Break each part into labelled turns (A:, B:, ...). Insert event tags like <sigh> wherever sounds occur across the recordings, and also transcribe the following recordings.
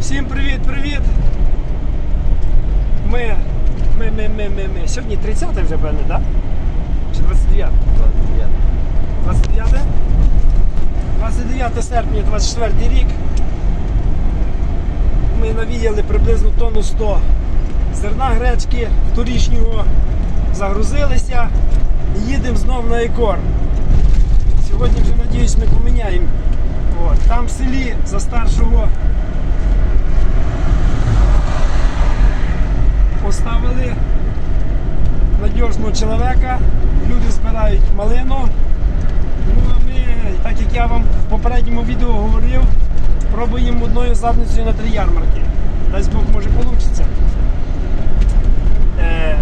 A: Всім привіт, привіт! Ми, ми, ми, ми, ми, ми. Сьогодні 30 вже певне, так? Чи 29? 29? 29 серпня 24 рік. Ми навіяли приблизно тонну 100 зерна гречки торішнього, загрузилися і їдемо знов на екор. Сьогодні вже надіюсь ми поміняємо. От, там в селі за старшого поставили надіжного чоловіка, люди збирають малину. Ну а ми, так як я вам в попередньому відео говорив, пробуємо одною задницею на три ярмарки. Дасть Бог може вийде. Е,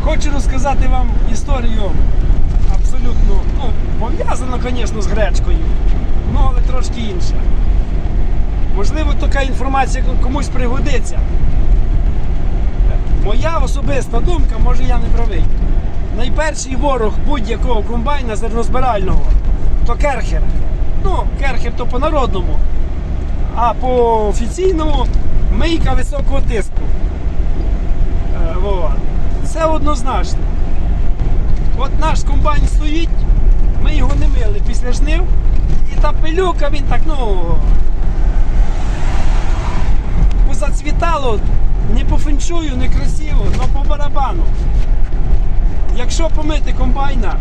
A: хочу розказати вам історію абсолютно ну, пов'язано, звісно, з гречкою, ну але трошки інша. Можливо, така інформація комусь пригодиться. Моя особиста думка, може я не правий. Найперший ворог будь-якого комбайна зернозбирального то керхер. Ну, керхер то по-народному, а по офіційному мийка високого тиску. Е, во. Це однозначно. От наш комбайн стоїть, ми його не мили після жнив, і та пилюка він так, ну. Позацвітало не по феншую, не красиво, але по барабану. Якщо помити комбайна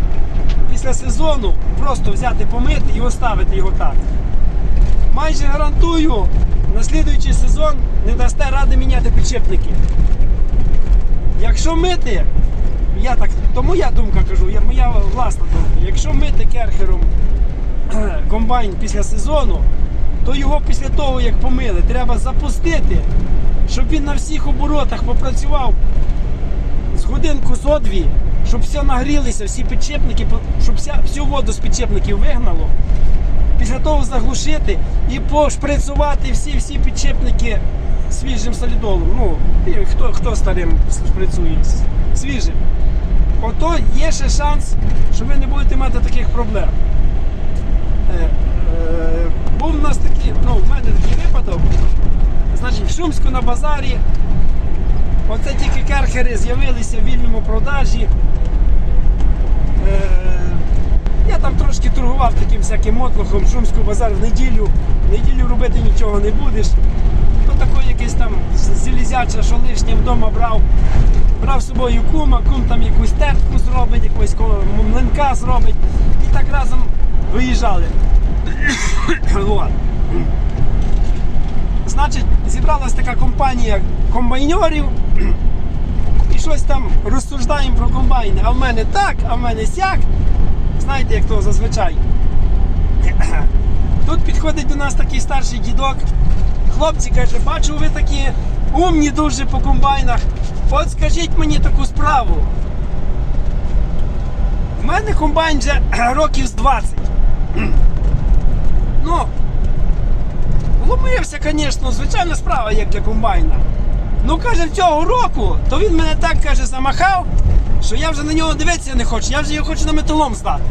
A: після сезону, просто взяти помити і оставити його так. Майже гарантую, на слідуючий сезон не дасте ради міняти підшипники. Якщо мити, я так, то моя думка кажу, я, моя власна думка. Якщо мити керхером комбайн після сезону, то його після того, як помили, треба запустити, щоб він на всіх оборотах попрацював з годинку зо дві, щоб все нагрілися, всі підчепники, щоб вся, всю воду з підчепників вигнало. Після того заглушити і пошприцювати всі всі підчепники свіжим солідолом. Ну, і хто, хто старим шприцює свіжим. Ото є ще шанс, що ви не будете мати таких проблем. Е, е, був у нас такий, ну, в мене такий випадок. Значить, в Шумську на базарі. Оце тільки керхери з'явилися в вільному продажі. Е, я там трошки торгував таким всяким мотлохом, Шумський базар в неділю. В неділю робити нічого не будеш. То такий якийсь там зелезяча, що лишнє вдома брав. Брав з собою кума, кум там якусь тертку зробить, якусь млинка зробить. І так разом виїжджали. <coughs> Значить, зібралась така компанія комбайнерів <coughs> і щось там розсуждаємо про комбайни. А в мене так, а в мене сяк. Знаєте, як то зазвичай. <coughs> Тут підходить до нас такий старший дідок. Хлопці каже, бачу, ви такі умні дуже по комбайнах. От скажіть мені таку справу. В мене комбайн вже років з 20. Ну, Вломився, звісно, звичайна справа, як для комбайна. Ну, каже, цього року, то він мене так каже, замахав, що я вже на нього дивитися не хочу, я вже його хочу на металом здати.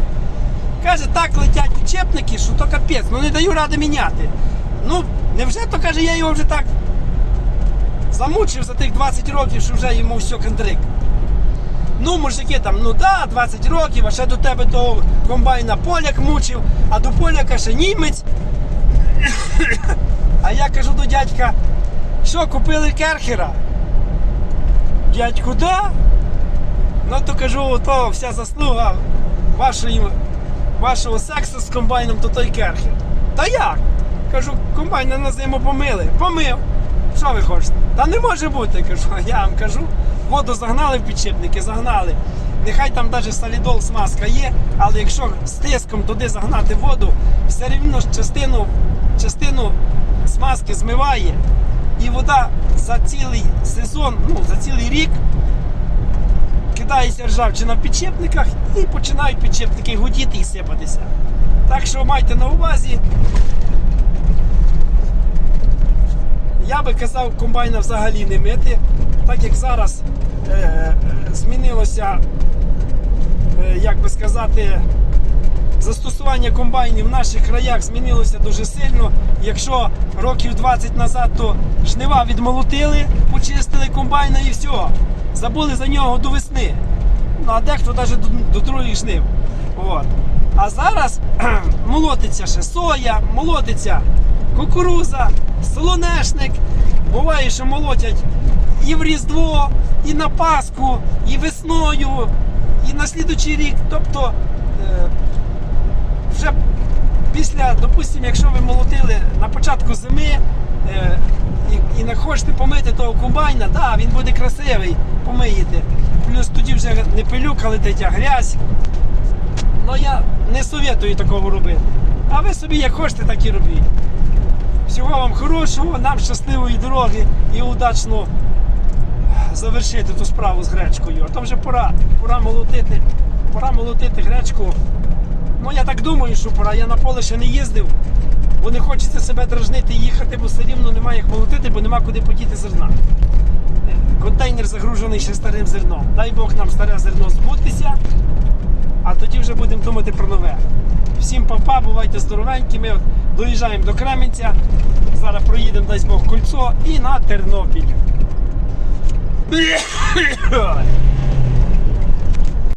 A: Каже, так летять підчепники, що то капець, ну не даю ради міняти. Ну, невже то каже, я його вже так замучив за тих 20 років, що вже йому все кандрик. Ну, мужики там, ну да, 20 років, а ще до тебе того комбайна поляк мучив, а до поляка ще німець. А я кажу до дядька, що купили керхера? Дядьку, да? Ну то кажу, то вся заслуга вашої, вашого сексу з комбайном, то той керхер. Та як? Кажу, комбайн на нас йому помили. Помив. Що ви хочете? Та не може бути, кажу. <laughs> Я вам кажу, воду загнали в підшипники, загнали. Нехай там навіть солідол смазка є, але якщо з тиском туди загнати воду, все рівно частину, частину смазки змиває. І вода за цілий сезон, ну за цілий рік кидається ржавчина в підшипниках і починають підшипники гудіти і сипатися. Так що майте на увазі. Я би казав комбайна взагалі не мити, так як зараз е, змінилося, е, як би сказати, застосування комбайнів в наших краях змінилося дуже сильно. Якщо років 20 назад, то жнива відмолотили, почистили комбайна і все. Забули за нього до весни. Ну а дехто навіть до, до других жнив. От. А зараз <clears throat> молотиться ще соя, молотиться кукуруза, солонешник. Буває, що молотять і в Різдво, і на Пасху, і весною, і на слідучий рік. Тобто е, вже після, допустимо, якщо ви молотили на початку зими е, і, не хочете помити того комбайна, да, він буде красивий, помиєте. Плюс тоді вже не пилюка летить, а грязь. Ну я не советую такого робити. А ви собі як хочете, так і робіть. Всього вам хорошого, нам щасливої дороги і удачно завершити ту справу з гречкою. А то вже пора, пора молотити, пора молотити гречку. Ну я так думаю, що пора. Я на поле ще не їздив, бо не хочеться себе дражнити і їхати, бо все рівно немає як молотити, бо нема куди подіти зерна. Контейнер загружений ще старим зерном. Дай Бог нам старе зерно збутися, а тоді вже будемо думати про нове. Всім папа, бувайте здоровенькі. Ми от доїжджаємо до Кременця. Зараз проїдемо, дасть Бог, кольцо і на Тернопіль.